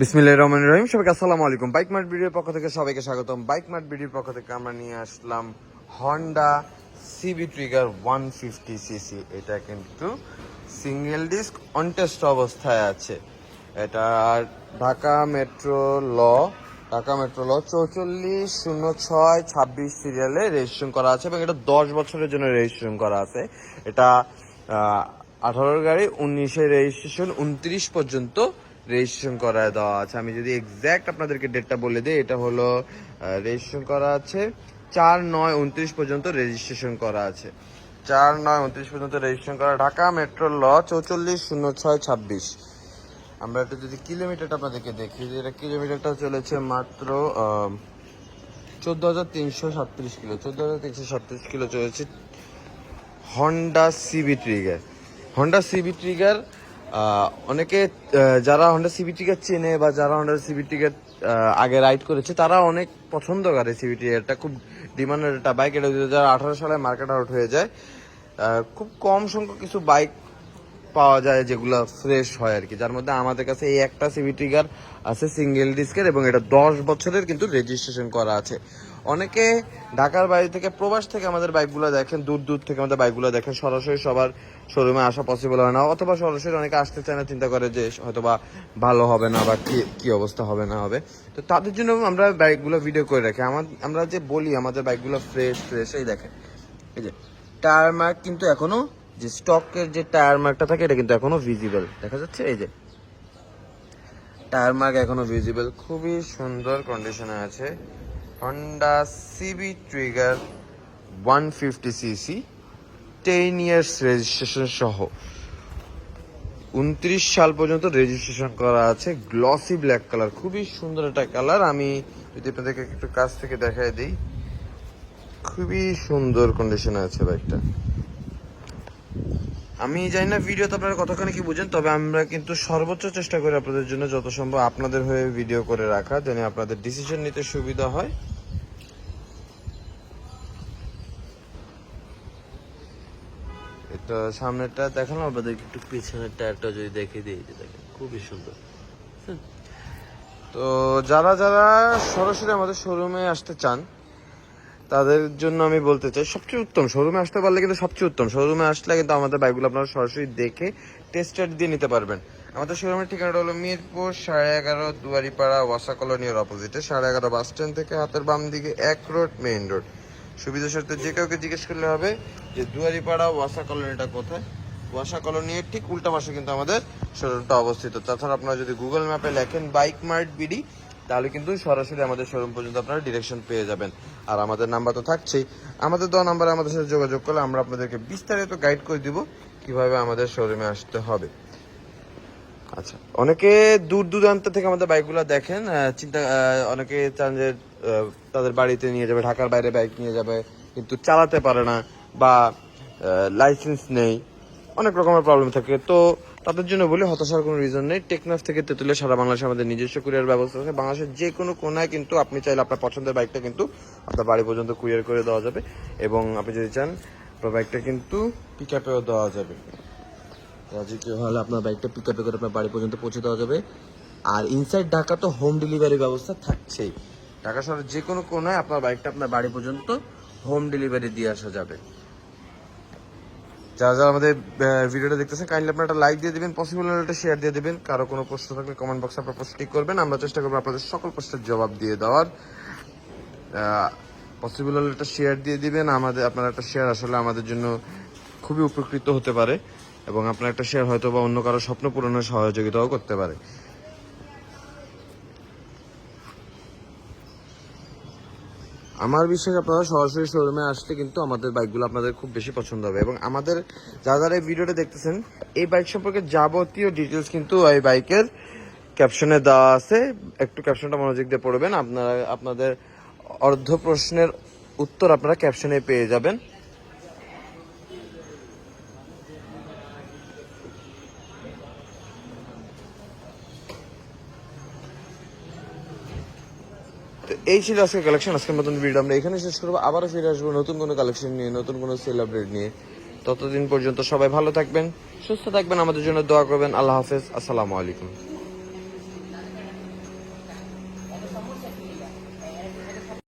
বিসমিল্লাহির রহমানির রহিম, সবাইকে আসসালামু আলাইকুম। বাইক মার্ট ভিডিওর পক্ষ থেকে সবাইকে স্বাগতম। বাইক মার্ট ভিডিওর পক্ষ থেকে আমরা নিয়ে আসলাম Honda CB Trigger one fifty CC এটা কিন্তু সিঙ্গেল ডিস্ক অনটেস্ট অবস্থায় আছে। এটা ঢাকা মেট্রো ল ঢাকা মেট্রো ল চৌচল্লিশ, শূন্য ছয়, ছাব্বিশ সিরিয়ালে রেজিস্ট্রেশন করা আছে এবং এটা দশ বছরের জন্য রেজিস্ট্রেশন করা আছে। এটা আঠারোর গাড়ি উনিশের রেজিস্ট্রেশন উনত্রিশ পর্যন্ত রেজিস্ট্রেশন করায় দেওয়া আছে। আমি যদি এক্স্যাক্ট আপনাদেরকে ডেটটা বলে দিই, এটা হলো রেজিস্ট্রেশন করা আছে চার নয় উনত্রিশ পর্যন্ত রেজিস্ট্রেশন করা আছে। চার নয় উনত্রিশ পর্যন্ত রেজিস্ট্রেশন করা, ঢাকা মেট্রো ল চৌচল্লিশ শূন্য ছয় ছাব্বিশ। আমরা একটু যদি কিলোমিটারটা আপনাদেরকে দেখি, যে এটা কিলোমিটারটা চলেছে মাত্র চোদ্দ হাজার তিনশো সাতত্রিশ কিলো। চোদ্দ হাজার তিনশো সাতত্রিশ কিলো চলেছে Honda CB Trigger Honda CB Trigger অনেকে যারা হন্ডা সিবি ট্রিগার চেনে বা যারা হন্ডা সিবি ট্রিগার আগে রাইড করেছে, তারা অনেক পছন্দ করে সিবি ট্রিগারটা খুব ডিমান্ডেড একটা বাইক এটা দুই হাজার সালে মার্কেট আউট হয়ে যায়। খুব কম সংখ্যক কিছু বাইক পাওয়া যায় যেগুলো ফ্রেশ হয় আর কি। যার মধ্যে আমাদের কাছে এই একটা সিবি ট্রিগার আছে সিঙ্গেল ডিস্কের এবং এটা দশ বছরের কিন্তু রেজিস্ট্রেশন করা আছে। অনেকে ঢাকার বাইরে থেকে প্রবাস থেকে আমাদের বাইকগুলো দেখেন, দূর দূর থেকে আমাদের বাইকগুলো দেখেন, সরাসরি সবার শোরুমে আসা পসিবল হয় না। অথবা সরাসরি অনেকে আসতে চায় না, চিন্তা করে যে হয়তো বা ভালো হবে না বা কি কি অবস্থা হবে না হবে। তো তাদের জন্য আমরা বাইকগুলো ভিডিও করে রাখি। আমার, আমরা যে বলি, আমাদের বাইকগুলো ফ্রেশ ফ্রেশ এই দেখেন। এই যে, টায়ার মার্ক কিন্তু এখনও, যে স্টকের যে টায়ার মার্কটা থাকে, এটা কিন্তু এখনও ভিজিবল দেখা যাচ্ছে? এই যে, টায়ার মার্ক এখনও ভিজিবল খুবই সুন্দর কন্ডিশনে আছে। Honda CB Trigger one fifty CC ten years registration সহ। উনত্রিশ সাল পর্যন্ত রেজিস্ট্রেশন করা আছে। গ্লসি ব্ল্যাক কালার খুবই সুন্দর একটা কালার আমি যদি আপনাদেরকে একটু কাছ থেকে দেখাই দিই, খুবই সুন্দর কন্ডিশনে আছে বাইকটা আমি জানি না ভিডিওতে আপনারা কতখানি কি বুঝেন, তবে আমরা কিন্তু সর্বোচ্চ চেষ্টা করি আপনাদের জন্য যত সম্ভব আপনাদের হয়ে ভিডিও করে রাখা, যেন আপনাদের ডিসিশন নিতে সুবিধা হয় এটা সামনেরটা দেখালাম, আপনাদেরকে একটু পিছনের টায়ারটা যদি দেখে দিই যে দেখেন, খুবই সুন্দর। তো যারা যারা সরাসরি আমাদের শোরুমে আসতে চান তাদের জন্য আমি বলতে চাই, সবচেয়ে উত্তম শোরুমে আসতে পারলে কিন্তু সবচেয়ে উত্তম। শোরুমে আসলে কিন্তু আমাদের বাইকগুলো আপনারা সরাসরি দেখে টেস্ট রাইড দিয়ে নিতে পারবেন। আমাদের শোরুমের ঠিকানাটা হলো মিরপুর, সাড়ে এগারো, দুয়ারিপাড়া, ওয়াসা কলোনির অপোজিটে সাড়ে এগারো বাস স্ট্যান্ড থেকে হাতের বাম দিকে এক রোড মেইন রোড সুবিধা স্বার্থে যে কাউকে জিজ্ঞেস করলে হবে যে দুয়ারিপাড়া, ওয়াসা কলোনিটা কোথায়? ওয়াসা কলোনির ঠিক উল্টা পাশে কিন্তু আমাদের শোরুমটা অবস্থিত। তাছাড়া আপনারা যদি গুগল ম্যাপে লেখেন বাইক মার্ট বিডি তাহলে কিন্তু সরাসরি আমাদের শোরুম পর্যন্ত আপনারা ডিরেকশন পেয়ে যাবেন। আর আমাদের নাম্বার তো থাকছেই। আমাদের দেওয়া নাম্বারে আমাদের সাথে যোগাযোগ করলে আমরা আপনাদেরকে বিস্তারিত গাইড করে দিব কীভাবে আমাদের শোরুমে আসতে হবে। আচ্ছা অনেকে দূর দূরান্ত থেকে আমাদের বাইকগুলো দেখেন চিন্তা অনেকে চান যে তাদের বাড়িতে নিয়ে যাবে, ঢাকার বাইরে বাইক নিয়ে যাবে, কিন্তু চালাতে পারে না বা লাইসেন্স নেই, অনেক রকমের প্রবলেম থাকে। তো তাদের জন্য বলি, হতাশার কোনো রিজন নেই। টেকনাফ থেকে তেতুলে সারা বাংলাদেশে আমাদের নিজস্ব কুরিয়ার ব্যবস্থা আছে। বাংলাদেশের যে কোনো কোনায় কিন্তু আপনি চাইলে আপনার পছন্দের বাইকটা কিন্তু আপনার বাড়ি পর্যন্ত কুরিয়ার করে দেওয়া যাবে। এবং আপনি যদি চান, আপনার বাইকটা কিন্তু পিক আপেও দেওয়া যাবে। রাজি কেউ হলে আপনার বাইকটা পিক আপে করে আপনার বাড়ি পর্যন্ত পৌঁছে দেওয়া যাবে। আর ইনসাইড ঢাকা তো হোম ডেলিভারি ব্যবস্থা থাকছেই। ঢাকা শহরের যে কোনো কোনায় আপনার বাইকটা আপনার বাড়ি পর্যন্ত হোম ডেলিভারি দিয়ে আসা যাবে। যারা যারা আমাদের ভিডিওটা দেখতেছেন কাইন্ডলি আপনারা একটা লাইক দিয়ে দেবেন পসিবল হলে একটা শেয়ার দিয়ে দেবেন। কারও কোনো প্রশ্ন থাকলে কমেন্ট বক্সে আপনার প্রশ্ন ঠিক করবেন। আমরা চেষ্টা করব আপনাদের সকল প্রশ্নের জবাব দিয়ে দেওয়ার। পসিবল হলে একটা শেয়ার দিয়ে দিবেন। আমাদের, আপনার একটা শেয়ার আসলে আমাদের জন্য খুবই উপকৃত হতে পারে এবং আপনার একটা শেয়ার হয়তো বা অন্য কারও স্বপ্ন পূরণের সহযোগিতাও করতে পারে। আমার বিশ্বাস আপনারা সরাসরি শোরুমে আসলে কিন্তু আমাদের বাইকগুলো আপনাদের খুব বেশি পছন্দ হবে এবং আমাদের যারা যারা এই ভিডিওটা দেখতেছেন, এই বাইক সম্পর্কে যাবতীয় ডিটেলস কিন্তু এই বাইকের ক্যাপশনে দেওয়া আছে। একটু ক্যাপশনটা মনোযোগ দিয়ে পড়বেন, আপনারা, আপনাদের অর্ধ প্রশ্নের উত্তর আপনারা ক্যাপশনে পেয়ে যাবেন। এই ছিল আজকে কালেকশন আজকের মতন ভিডিও আমরা এখানে শেষ করব। আবারও ফিরে আসব নতুন কোনো কালেকশন নিয়ে, নতুন কোনো সেল আপডেট নিয়ে। ততদিন পর্যন্ত সবাই ভালো থাকবেন, সুস্থ থাকবেন, আমাদের জন্য দোয়া করবেন। আল্লাহ হাফেজ, আসসালামু আলাইকুম।